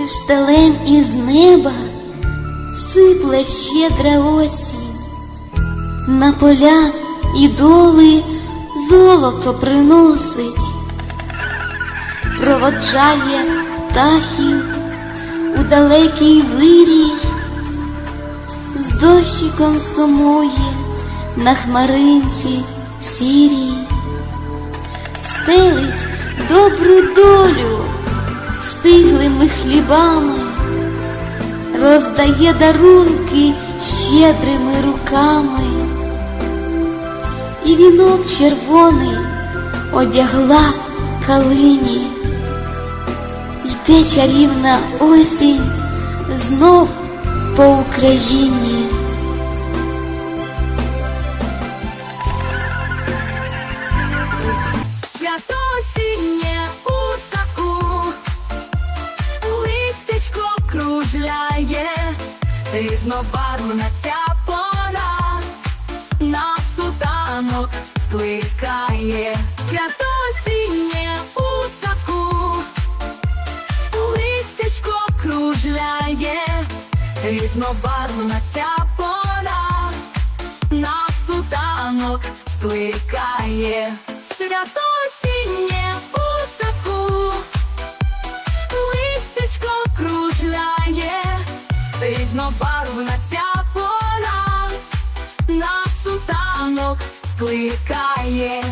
кришталем із неба сипле щедра осінь, на поля і доли золото приносить, проводжає птахів у далекий вирій, з дощиком сумує на хмаринці сірій, стелить добру долю стиглими хлібами, роздає дарунки щедрими руками, і вінок червоний одягла калині, йде чарівна осінь знов по Україні. Свято кружляє, різнобарвна ця пора, на сутанок скликає. Свято осіннє у саку, листячко кружляє, різнобарвна ця пора, на сутанок скликає. Свято різнобарвна ця пора, на сутанок скликає.